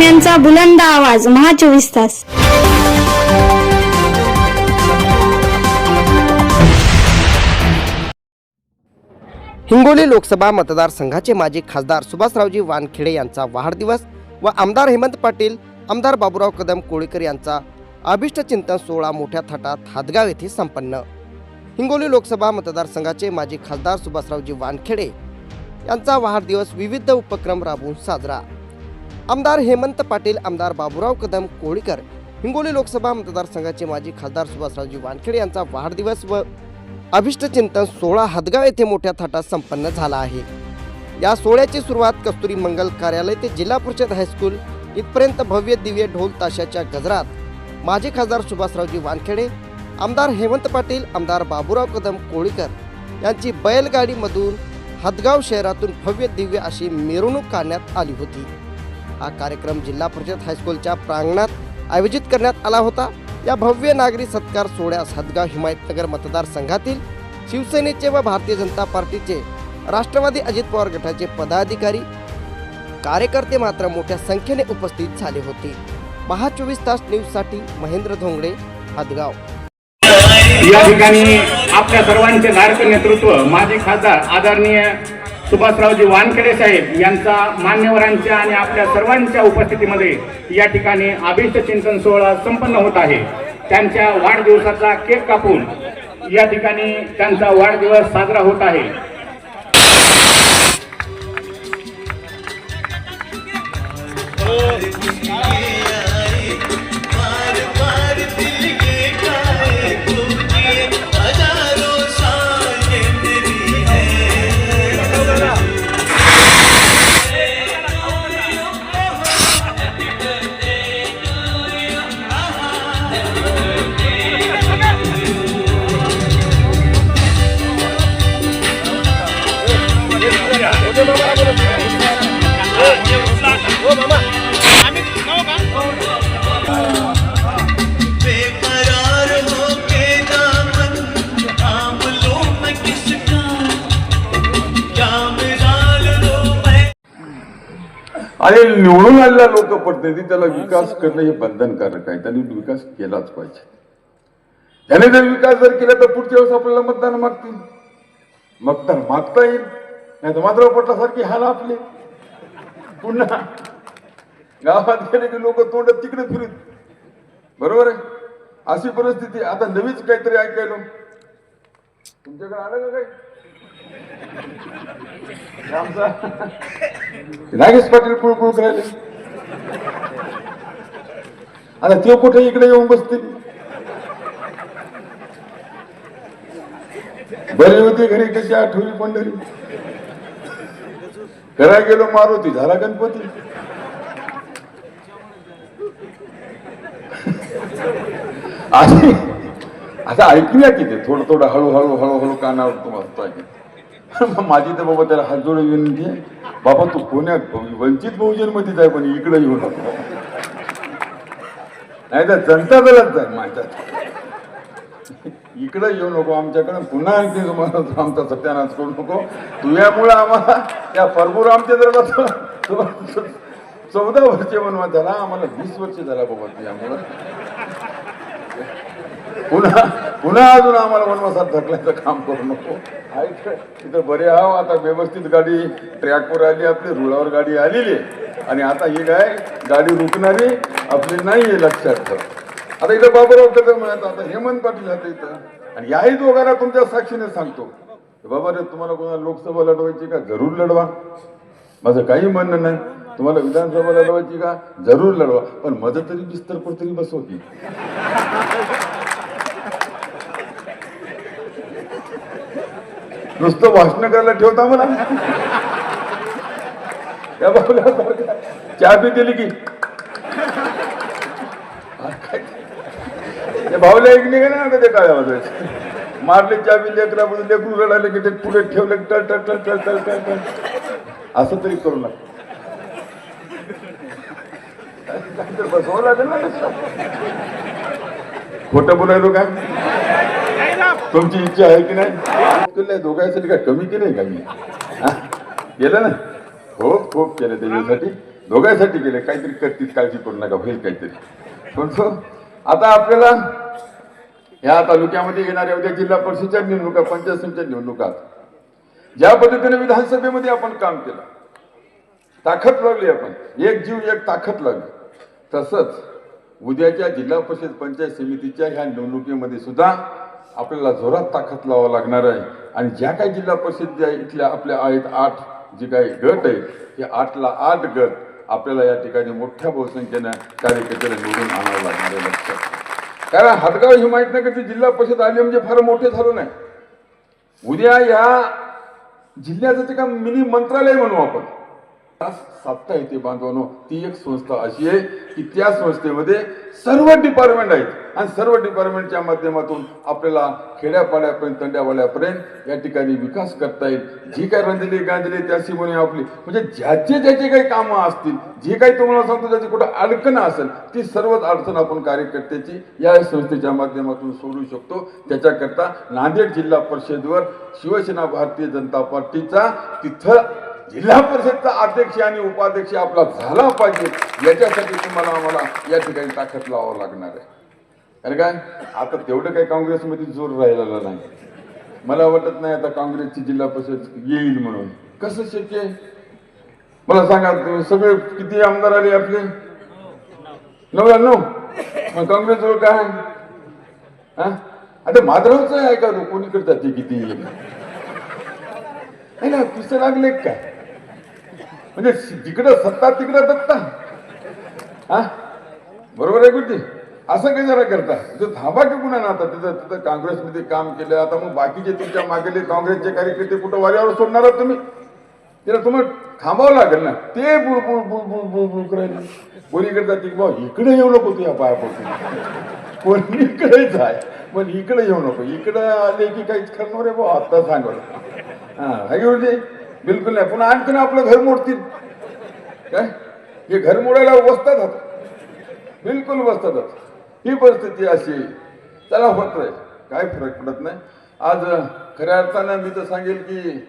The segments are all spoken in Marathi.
बातम्यांचा बुलंद आवाज महा चोवीस तास. हिंगोली लोकसभा मतदारसंघाचे माजी खासदार सुभाषरावजी वानखेडे यांचा वाढदिवस व आमदार हेमंत पाटील आमदार बाबुराव कदम कोळीकर यांचा अभिष्ट चिंतन सोहळा मोठ्या थाटात हादगाव येथे संपन्न. हिंगोली लोकसभा मतदारसंघाचे माजी खासदार सुभाषरावजी वानखेडे यांचा वाढदिवस विविध उपक्रम राबवून साजरा. आमदार हेमंत पाटील आमदार बाबुराव कदम कोळीकर हिंगोली लोकसभा मतदारसंघाचे माजी खासदार सुभाषरावजी वानखेडे यांचा वाढदिवस व अभिष्टचिंतन सोहळा हदगाव येथे मोठ्या थाटात संपन्न झाला आहे. या सोहळ्याची सुरुवात कस्तुरी मंगल कार्यालय ते जिल्हा परिषद हायस्कूल इथपर्यंत भव्य दिव्य ढोल ताशाच्या गजरात माजी खासदार सुभाषरावजी वानखेडे आमदार हेमंत पाटील आमदार बाबुराव कदम कोळीकर यांची बैलगाडीमधून हदगाव शहरातून भव्य दिव्य अशी मिरवणूक काढण्यात आली होती. हा कार्यक्रम जिल्हा परिषद हायस्कूलच्या प्रांगणात आयोजित करण्यात आला होता. या भव्य नागरी सत्कार सोहळ्यास हदगाव हिमायतनगर मतदारसंघातील शिवसेनेचे व भारतीय जनता पार्टीचे राष्ट्रवादी अजित पवार गटाचे पदाधिकारी कार्यकर्ते मात्र मोठ्या संख्येने उपस्थित झाले होते. महा चोवीस तास न्यूजसाठी महेंद्र धोंगडे हदगाव. या ठिकाणी आपल्या सर्वांचे धारक नेतृत्व माजी खासदार आदरणीय सुभाषरावजी वानखेडे साहेब यांचा मान्यवरांच्या आणि आपल्या सर्वांच्या उपस्थितीमध्ये या ठिकाणी अभिष्ट चिंतन सोहळा संपन्न होत आहे. त्यांच्या वाढदिवसाचा केक कापून या ठिकाणी त्यांचा वाढदिवस साजरा होत आहे. हजारों आणि निवडून आलेल्या लोकप्रतिनिधी त्याला विकास करणं हे बंधनकारक आहे. त्यांनी विकास केलाच पाहिजे. त्याने जर विकास जर केला तर पुढच्या वेळेस आपल्याला मतदान मागतील. मतदान मागता येईल. नाही तर मात्र पटलासारखी हाल आपले. पुन्हा गावात गेले की लोक तोंड तिकडे फिरत. बरोबर आहे? अशी परिस्थिती आता नवीच काहीतरी ऐकायलो. तुमच्याकडे आलं का काही? नागेश पाटील कुळकुळ करायले आता ते कुठे इकडे येऊन बसतील? बरे होते घरी कशी आठवली पंढरी. करा गेलो मारुती झाला गणपती. आता ऐकूया की ते थोडं थोडं हळूहळू हळूहळू कानावर तुम्हाला ऐकत. माझी तर बाबा त्याला हात जोडून येऊन घे बाबा तू पुण्यात वंचित बहुजन मध्येच आहे पण इकडे येऊ नको. नाही तर जनता दलात जाय माझ्यात इकडे येऊ नको आमच्याकडे पुन्हा आणखी तुम्हाला आमचा सत्यानाश करू नको. तुझ्यामुळे आम्हाला त्या परभुरामच्या दरबार चौदा वर्षे वनवास झाला आम्हाला वीस वर्ष झाला बाबा तुझ्यामुळं. पुन्हा पुन्हा अजून आम्हाला वनवासात ढकलायचं काम करू नको. ऐक तिथं बरे आहो आता व्यवस्थित गाडी ट्रॅकवर आली आपली रुळावर गाडी आलेली आहे. आणि आता ही काय गाडी रुकणारी आपली नाही आहे लक्षात ठेव. आता इथं बाबूराव कदम आहेत आता हेमंत पाटील आता इथं. आणि याही दोघांना तुमच्या साक्षीने सांगतो. बाबा रे तुम्हाला कोणाला लोकसभा लढवायची का? जरूर लढवा. माझं काही म्हणणं नाही. तुम्हाला विधानसभा लढवायची का? जरूर लढवा. पण मदत तरी बिस्तर कुठतरी बसवती बसव की नुसतं भाषण करायला ठेवता मला त्या बाबा चहा बी दिली की. ते भाऊला एक निघा ना ते काळ्या वाजायचे मारले चाबी लेकरा लेकरू रडाले की ते पुढे ठेवले टळ टळ टळ टळ टळ टळ टळ. असं तरी करू नका. काहीतरी बसवावं लागेल ना खोटं बोलायलो काय तुमची इच्छा आहे की नाही? केलंय दोघांसाठी काय कमी केलंय का मी? हा? केलं ना? हो खूप केलं त्याच्यासाठी दोघांसाठी केलं काहीतरी करतील काळजी करू नका होईल काहीतरी. पण आता आपल्याला या तालुक्यामध्ये येणाऱ्या उद्या जिल्हा परिषदच्या निवडणुका पंचायत समितीच्या निवडणुकात ज्या पद्धतीने विधानसभेमध्ये आपण काम केलं ताकद लागली आपण. एक जीव एक ताकद लागली. तसंच उद्याच्या जिल्हा परिषद पंचायत समितीच्या ह्या निवडणुकीमध्ये सुद्धा आपल्याला जोरात ताकद लावावं लागणार आहे. आणि ज्या काही जिल्हा परिषद आहे इथल्या आपल्या आहेत आठ जे काही गट आहेत हे आठला आठ गट आपल्याला या ठिकाणी मोठ्या बहुसंख्येनं कार्यकर्त्याला निवडून आणावं लागणार आहे लक्षात कारण हदगाव ही माहीत नाही का ते जिल्हा परिषद आली म्हणजे फार मोठे झालं नाही. उद्या या जिल्ह्याचं ते का मिनी मंत्रालय म्हणू आपण. आज सत्ता येते बांधवानो. ती एक संस्था अशी आहे की त्या संस्थेमध्ये सर्व डिपार्टमेंट आहेत. आणि सर्व डिपार्टमेंटच्या माध्यमातून आपल्याला खेड्यापाड्यापर्यंत तंड्यावाड्यापर्यंत या ठिकाणी विकास करता येईल. जी काय रंजली गांजली त्याची म्हणे आपली. म्हणजे ज्याचे ज्याचे काही कामं असतील जे काही तुम्हाला सांगतो त्याची कुठं अडचण असेल ती सर्वच अडचण आपण कार्यकर्त्याची या संस्थेच्या माध्यमातून सोडू शकतो. त्याच्याकरता नांदेड जिल्हा परिषदेवर शिवसेना भारतीय जनता पार्टीचा तिथं जिल्हा परिषदचा अध्यक्ष आणि उपाध्यक्ष आपला झाला पाहिजे याच्यासाठी तुम्हाला आम्हाला या ठिकाणी ताकद लावावं लागणार आहे. कारण काय? आता तेवढं काही काँग्रेसमध्ये जोर राहिलेला नाही. मला वाटत नाही आता काँग्रेसची जिल्हा परिषद येईल म्हणून. कसं शक्य आहे? मला सांगा तुम्ही सगळे किती आमदार आले आपले? नऊ नऊ मग काँग्रेसजवळ काय आता माधवचं आहे का? तो कोणी करतात ते किती? नाही ना पिसं लागले काय? म्हणजे जिकडं सत्ता तिकडं दत्ता. हा? बरोबर आहे गुरुजी? असं काही जरा करता. तिथं थांबा की कुणा ना आता तिथं तिथं काँग्रेसमध्ये काम केलं आता मग बाकीचे तुमच्या मागेले काँग्रेसचे कार्यकर्ते कुठं वाऱ्यावर सोडणार आहात तुम्ही? तिला तुम्हाला थांबावं लागेल ना. ते बुळबुळ बुळबुळ बुळबुळ करायला कोणी करतात की बा इकडे येऊ नको तुझ्या पायापासून कोणी इकडेच आहे पण इकडे येऊ नको. इकडे आले की काहीच करणार आहे बा आता सांगा हा हाय गुरुजी. बिलकुल नाही. पुन्हा आणखीन आपलं घर मोडतील. काय? हे घर मोडायला बसतात बिलकुल बसतात ही परिस्थिती अशी त्याला चला होत राहील काय फरक पडत नाही. आज खऱ्या अर्थानं मी तर सांगेल की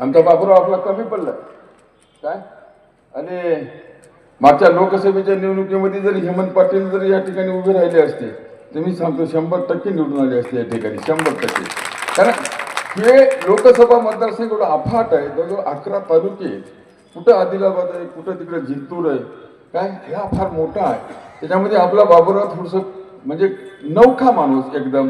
आमचा बाबूराव आपला कमी पडला. काय? आणि मागच्या लोकसभेच्या निवडणुकीमध्ये जर हेमंत पाटील जर या ठिकाणी उभे राहिले असते तर मी सांगतो शंभर टक्के निवडून आले असते या ठिकाणी. शंभर टक्के. कारण हे लोकसभा मतदारसंघ एवढं अफाट आहे जवळजवळ अकरा तालुके आहेत कुठं आदिलाबाद आहे कुठं तिकडं जिंतूर आहे काय ह्या फार मोठा आहे. त्याच्यामध्ये आपला बाबूराव थोडंसं म्हणजे नौखा माणूस एकदम.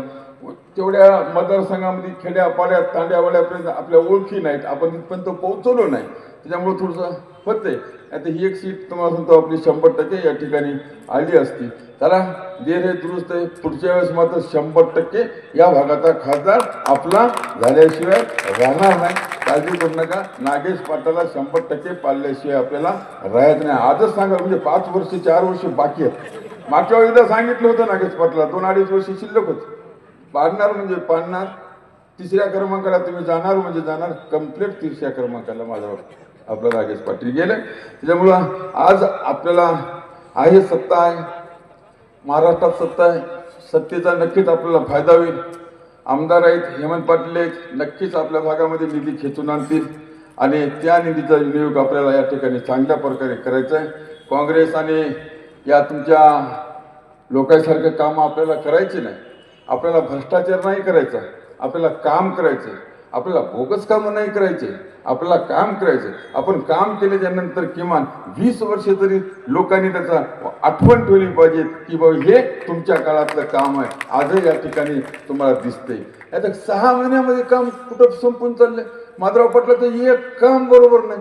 तेवढ्या मतदारसंघामध्ये खेड्या पाड्यात तांड्यावाड्यापर्यंत आपल्या ओळखी नाहीत. आपण तिथपर्यंत पोहोचवलो नाही. त्याच्यामुळे थोडंसं होते आता ही एक सीट तुम्हाला सांगतो आपली शंभर टक्के या ठिकाणी आली असती. चला देर रे दुरुस्त आहे पुढच्या वेळेस मात्र शंभर टक्के या भागाचा खासदार आपला झाल्याशिवाय राहणार नाही. काळजी करू नका. नागेश पाटाला शंभर टक्के पाळल्याशिवाय आपल्याला राहत नाही. आजच सांगा म्हणजे पाच वर्ष चार वर्ष बाकी आहेत. मागच्या एकदा सांगितलं होतं नागेश पाटला दोन अडीच वर्ष शिल्लक होते. पाडणार म्हणजे पाडणार. तिसऱ्या क्रमांकाला तुम्ही जाणार म्हणजे जाणार कंप्लीट तिसऱ्या क्रमांकाला माझा आपला नागेश पाटील गेले. त्याच्यामुळं आज आपल्याला आहे सत्ता आहे. महाराष्ट्रात सत्ता आहे. सत्तेचा नक्कीच आपल्याला फायदा होईल. आमदार आहेत हेमंत पाटील आहेत नक्कीच आपल्या भागामध्ये निधी खेचून आणतील. आणि त्या निधीचा विनियोग आपल्याला या ठिकाणी चांगल्या प्रकारे करायचा आहे. काँग्रेस आणि या तुमच्या लोकांसारखं कामं आपल्याला करायची नाही. आपल्याला भ्रष्टाचार नाही करायचा. आपल्याला काम करायचं आपल्याला भोगस कामं नाही करायचे आपल्याला काम करायचं. आपण काम केल्याच्यानंतर किमान वीस वर्ष तरी लोकांनी त्याचा आठवण ठेवली पाहिजे की बाबा हे तुमच्या काळातलं काम आहे. आजही या ठिकाणी तुम्हाला दिसते आता सहा महिन्यामध्ये काम कुठं संपून चाललंय? माधवराव पाटलाचं एक काम बरोबर नाही.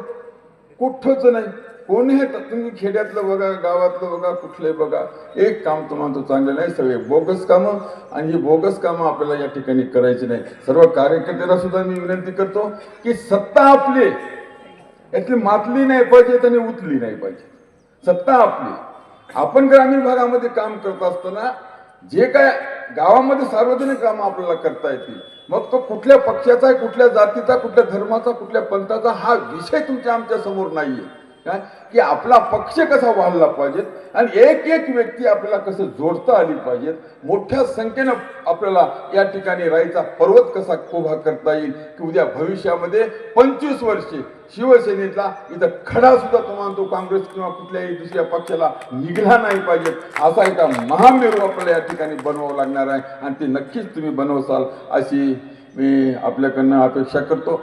कुठंच नाही. कोणीही तुम्ही खेड्यातलं बघा गावातलं बघा कुठले बघा एक काम तुम्हाला चांगलं नाही सगळे बोगस कामं आणि ही बोगस कामं आपल्याला या ठिकाणी करायची नाही. सर्व कार्यकर्त्याला सुद्धा मी विनंती करतो की सत्ता आपली यातली मातली नाही पाहिजे आणि उतली नाही पाहिजे. सत्ता आपली आपण ग्रामीण भागामध्ये काम करत असताना जे काय गावामध्ये सार्वजनिक कामं आपल्याला करता येतील मग तो कुठल्या पक्षाचा कुठल्या जातीचा कुठल्या धर्माचा कुठल्या पंथाचा हा विषय तुमच्या आमच्यासमोर नाहीये. काय? की आपला पक्ष कसा वाढला पाहिजेत आणि एक एक व्यक्ती आपल्याला कसं जोडता आली पाहिजेत मोठ्या संख्येनं आपल्याला या ठिकाणी राहायचा पर्वत कसा उभा करता येईल की उद्या भविष्यामध्ये पंचवीस वर्षे शिवसेनेतला इथं खडा सुद्धा तुम्हाला तो काँग्रेस किंवा कुठल्याही दुसऱ्या पक्षाला निघला नाही पाहिजे असा एका महामेरू आपल्याला या ठिकाणी बनवावं लागणार आहे. आणि ते नक्कीच तुम्ही बनवसाल अशी मी आपल्याकडनं अपेक्षा करतो.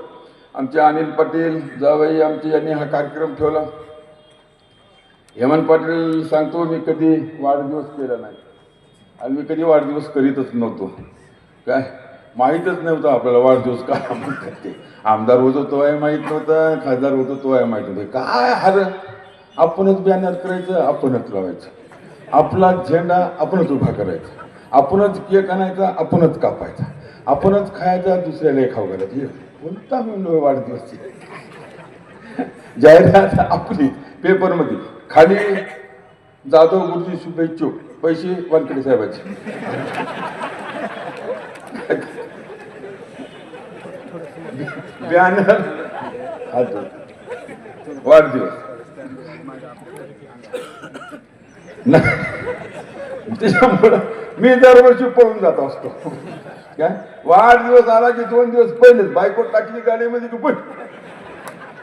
आमचे अनिल पाटील जावई आमचे यांनी हा कार्यक्रम ठेवला. हेमंत पाटील सांगतो मी कधी वाढदिवस केला नाही आणि मी कधी वाढदिवस करीतच नव्हतो. काय? माहीतच नव्हतं आपल्याला वाढदिवस काय म्हणतात ते आमदार होतो तो आहे माहीत नव्हतं. खासदार होतो तो आहे माहीत नव्हतं. काय हर? आपणच बॅनर करायचं आपणच लावायचं. आपला झेंडा आपणच उभा करायचा. आपणच केक आणायचा आपणच कापायचा. आपणच खायचा दुसऱ्याला खाऊ घालायचं. कोणता म्हणून वाढदिवस जाहिरात आपली पेपरमध्ये. खाली जाधव गुरुजी शुभेच्छुक पैसे वानकडे साहेबाचे. बॅनर. हा वाढदिवस नाही. त्याच्यामुळं मी दरवर्षी पळून जात असतो. काय? वाढदिवस आला की दोन दिवस पहिलेच बायको टाकली गाडीमध्ये की पण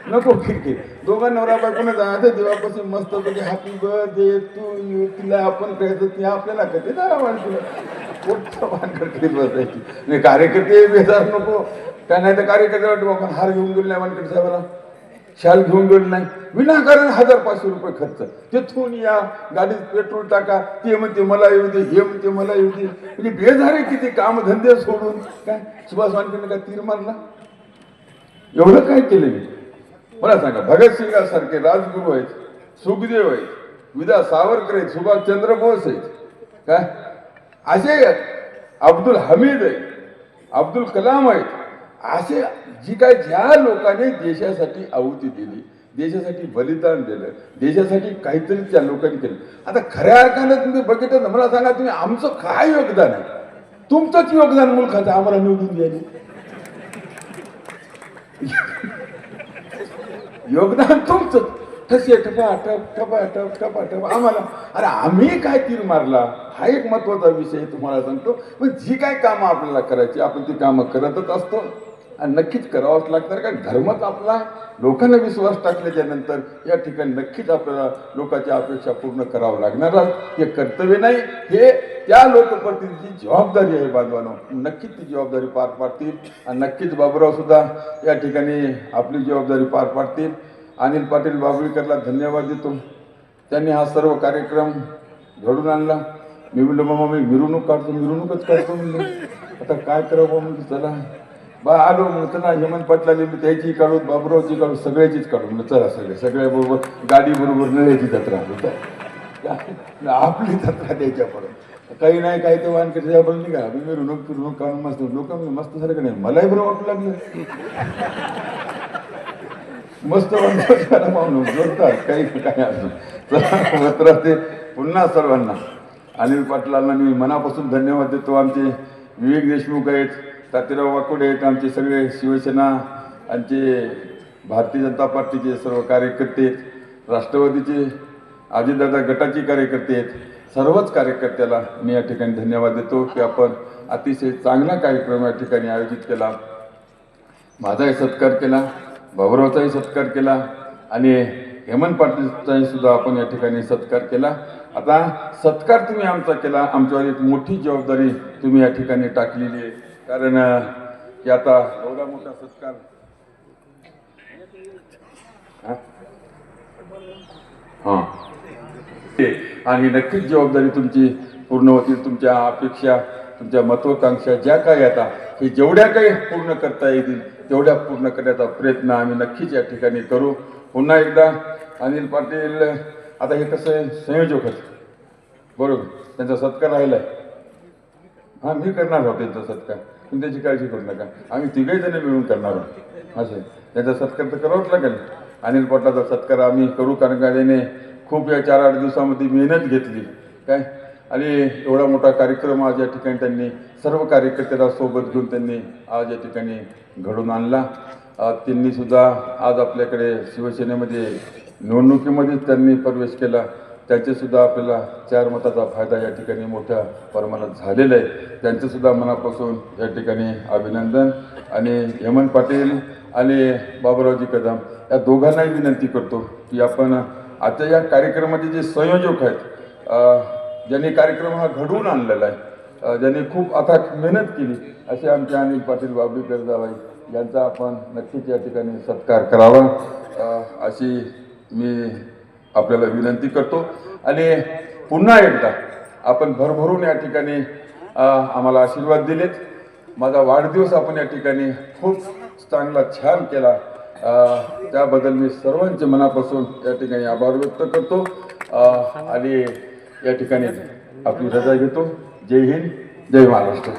नको खिडकी. दोघं नवरा बायकोने जायचं देवापासून मस्त पैकी हॅपी बर्थडे तू यू तिला आपण करायचं ती आपल्याला कधी जरा वाढतो कुठचं भानगड करीत बसायची. नाही कार्यकर्ते बेजार नको. त्यांना नाही तर कार्यकर्ते वाटतो आपण हार घेऊन गेलो नाही वानकडे साहेबाला. शाल घेऊन गेलो नाही. विनाकारण हजार पाचशे रुपये खर्च. तिथून या गाडीत पेट्रोल टाका. ते म्हणते मला येऊ दे हे म्हणते मला येऊ दे. म्हणजे बेजारे किती कामधंदे सोडून. काय? सुभाष वानकडे काय तीर मारला? एवढं काय केलं मी? मला सांगा भगतसिंगासारखे राजगुरू आहेत सुखदेव आहेत विदा सावरकर आहेत सुभाषचंद्र बोस आहेत. काय? असे अब्दुल हमीद आहेत अब्दुल कलाम आहेत. असे जी काय ज्या लोकांनी देशासाठी आहुती दिली देशासाठी बलिदान दिलं देशासाठी काहीतरी त्या लोकांनी केलं. आता खऱ्या अर्थानं तुम्ही बघितलं ना मला सांगा तुम्ही आमचं काय योगदान आहे? तुमचंच योगदान मुलखाचं आम्हाला निवडून द्यायला योगदान तुमचं ठसे ठपा ठप ठपा ठप ठपा ठप. आम्हाला अरे आम्ही काय तीर मारला? हा एक महत्त्वाचा विषय तुम्हाला सांगतो. पण जी काय कामं आपल्याला करायची आपण ती कामं करतच असतो. आणि नक्कीच करावंच लागतं कारण धर्मच आपला लोकांना विश्वास टाकल्याच्या नंतर या ठिकाणी नक्कीच आपल्याला लोकांच्या अपेक्षा पूर्ण करावं लागणार आहे. हे कर्तव्य नाही हे त्या लोकप्रतिनिधीची जबाबदारी आहे बांधवानो. नक्कीच ती जबाबदारी पार पाडतील. आणि नक्कीच बाबूराव सुद्धा या ठिकाणी आपली जबाबदारी पार पाडतील. अनिल पाटील बाबळीकरला धन्यवाद देतो. त्यांनी हा सर्व कार्यक्रम घडून आणला. मी म्हणलं मामा मी मिरवणूक काढतो मिरवणूकच काढतो म्हणलं. आता काय करावं म्हणजे चला. बा आलो मग चला हेमंत पाटलाने मी त्याची काढू बाबुरावची काढू सगळ्याचीच काढू म्हणलं चला सगळे. सगळ्या बरोबर गाडी बरोबर नळ्याची जत्रा होतं. आपली जत्रा द्यायच्या परत काही नाही काही ते वानकडे त्याच्याबरोबर का मी मिरवणूक फिरवणूक काढून मस्त लोक मस्त सारखं नाही. मलाही बरं वाटू लागलं. मस्त वाटतं पाहून जोडतात काही काही असं. चला ते पुन्हा सर्वांना. अनिल पाटलांना मी मनापासून धन्यवाद देतो. आमचे विवेक देशमुख आहेत. तातीराव वाकोडे आहेत आमचे सगळे शिवसेना आमचे भारतीय जनता पार्टीचे सर्व कार्यकर्ते आहेत राष्ट्रवादीचे आजीदादा गटाचे कार्यकर्ते आहेत. सर्वच कार्यकर्त्याला मी या ठिकाणी धन्यवाद देतो की आपण अतिशय चांगला कार्यक्रम या ठिकाणी आयोजित केला. माझाही सत्कार केला भाऊरावचाही सत्कार केला आणि हेमंत पाटीलचाही सुद्धा आपण या ठिकाणी सत्कार केला. आता सत्कार तुम्ही आमचा केला. आमच्यावर एक मोठी जबाबदारी तुम्ही या ठिकाणी टाकलेली आहे. कारण की आता एवढा मोठा सत्कार. हा? हां. ते आणि नक्कीच जबाबदारी तुमची पूर्ण होतील तुमच्या अपेक्षा तुमच्या महत्वाकांक्षा ज्या काही आता हे जेवढ्या काही पूर्ण करता येतील तेवढ्या पूर्ण करण्याचा प्रयत्न आम्ही नक्कीच या ठिकाणी करू. पुन्हा एकदा अनिल पाटील आता हे कसं आहे? संयोजक बरोबर. त्यांचा सत्कार राहिला आहे हां मी करणार आहोत त्यांचा सत्कार. तुम्ही त्याची काळजी करू नका. आम्ही तिघही जण मिळून करणार आहोत. असे. त्याचा सत्कार तर करावाच लागेल. अनिल पटलाचा सत्कार आम्ही करू कारण का त्याने खूप या चार आठ दिवसामध्ये मेहनत घेतली. काय? आणि एवढा मोठा कार्यक्रम आज या ठिकाणी त्यांनी सर्व कार्यकर्त्याला सोबत घेऊन त्यांनी आज या ठिकाणी घडून आणला. त्यांनीसुद्धा आज आपल्याकडे शिवसेनेमध्ये निवडणुकीमध्येच त्यांनी प्रवेश केला. त्याचेसुद्धा आपल्याला चार मताचा फायदा या ठिकाणी मोठ्या प्रमाणात झालेला आहे. त्यांचेसुद्धा मनापासून या ठिकाणी अभिनंदन. आणि हेमंत पाटील आणि बाबुरावजी कदम या दोघांनाही विनंती करतो की आपण आता या कार्यक्रमाचे जे संयोजक आहेत ज्यांनी कार्यक्रम हा घडवून आणलेला आहे ज्यांनी खूप अथाक मेहनत केली असे आमचे अनिल पाटील बाबळीकर जावाई यांचा आपण नक्कीच या ठिकाणी सत्कार करावा. अशी मी आपल्याला विनंती करतो. आणि पुन्हा एकदा आपण भरभरून या ठिकाणी आम्हाला आशीर्वाद दिलेत. माझा वाढदिवस आपण या ठिकाणी खूप चांगला छान केला. त्याबद्दल मी सर्वांचे मनापासून या ठिकाणी आभार व्यक्त करतो. आणि या ठिकाणी आपली रजा घेतो. जय हिंद जय महाराष्ट्र.